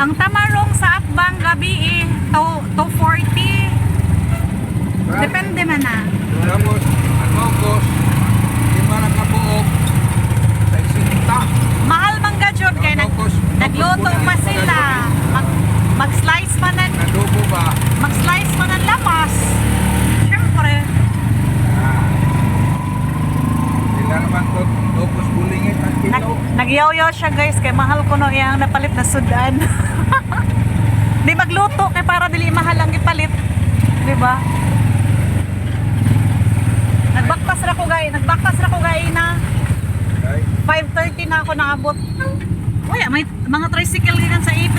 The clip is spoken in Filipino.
Ang tamarong sa Akbang gabi eh, to, to 40. Depende man na. Tapos, ang August, lima na kabuok, sa isinta. Mahal man ka Jud, kaya nag, nagluto pa sila. Mag, mag-slice man ng, Nadubo ba? mag-slice man ng lamas. Siyempre. Ah. Sila naman to, ang Nag, kilo. Nagyaw-yaw siya guys, kay mahal ko no iyang napalit na sudan. Di magluto, kay para dili mahal ang ipalit. Di ba? Nagbaktas ra ko gay, nagbaktas ra ko gay na Okay. 5.30 na ako naabot. Uy, may mga tricycle din sa Ipilog